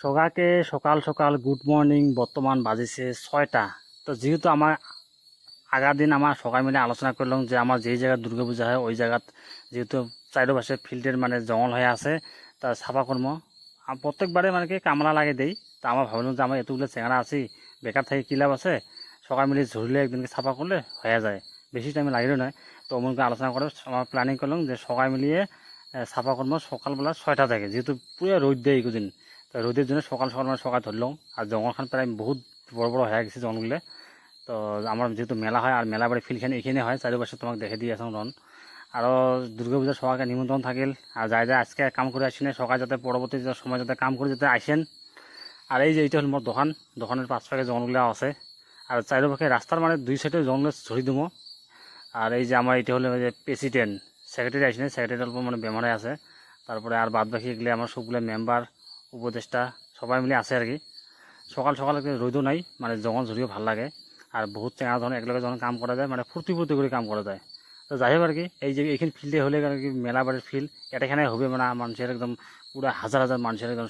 সকাকে সকাল সকাল good morning বর্তমান বাজিছে ছয়টা। তো যেহেতু আমার আগার দিন আমার সকাল মিলে আলোচনা করলাম যে আমার যেই জায়গায় দুর্গা পূজা হয়, ওই জায়গাত যেহেতু চারিপাশে ফিল্ডের মানে জঙ্গল হয়ে আছে, তা সাফা কর্ম আম প্রত্যেকবারে মানে কি কামলা লাগে দেই। তা আমার ভাবলাম যে আমার এতগুলো চেংড়া আছি বেকার থেকে কী লাভ আছে? সকাল মিলে ঝরলে একদিনকে সাফা করলে হয়ে যায়। বেশি টাইম লাগিলেও নয় তো অমনকে আলোচনা করে আমার প্ল্যানিং করলাম যে সকাল মিলিয়ে সাফা কর্ম সকালবেলা ছয়টা থেকে। যেহেতু পুরো রোদ দেয় এগুদিন তো রোদের জন্য সকাল সকাল মানে সকাল ধরলাম। আর জঙ্গলখান প্রায় বহুত বড় বড় হয়ে গেছে জঙ্গলগুলো তো আমার যেহেতু মেলা হয় আর মেলা বাড়ি ফিল্ডখানে এখানে হয়, চারিপাশে তোমাকে দেখে দিয়ে আসুন রন। আরও দুর্গা পূজার সবাইকে নিমন্ত্রণ থাকিল। আর যাই যাই আজকে কাম করে আসি না সকাল যাতে পরবর্তী যে সময় যাতে কাম করে যাতে আসেন। আর এই যে এইটা হল মোর দোকান, দোকানের পাঁচ পাকে জঙ্গলগুলো আছে। আর চারিপাশে রাস্তার মানে দুই সাইডে জঙ্গলে ঝরি দিব আর এই যে আমার এটা হলো যে প্রেসিডেন্ট, সেক্রেটারি আসেনি সেক্রেটারি অল্প মানে বেমারে আছে। তারপরে আর বাদ বাকি এগুলো আমার সবগুলো মেম্বার উপদেষ্টা, সবাই মিলে আছে আর কি। সকাল সকাল রোদও নাই মানে জঙ্গল ঝুড়িও ভালো লাগে। আর বহুত চেঙা ধরনের একলগে যখন কাম করা যায় মানে ফুর্তি ফুর্তি করে কাম করা যায়। তো যাই হোক আর কি, এই যে এইখানে ফিল্ডে হলে আর কি মেলা বাড়ির ফিল্ড এটা এখানে হবে মানে মানুষের একদম পুরো হাজার হাজার মানুষের একদম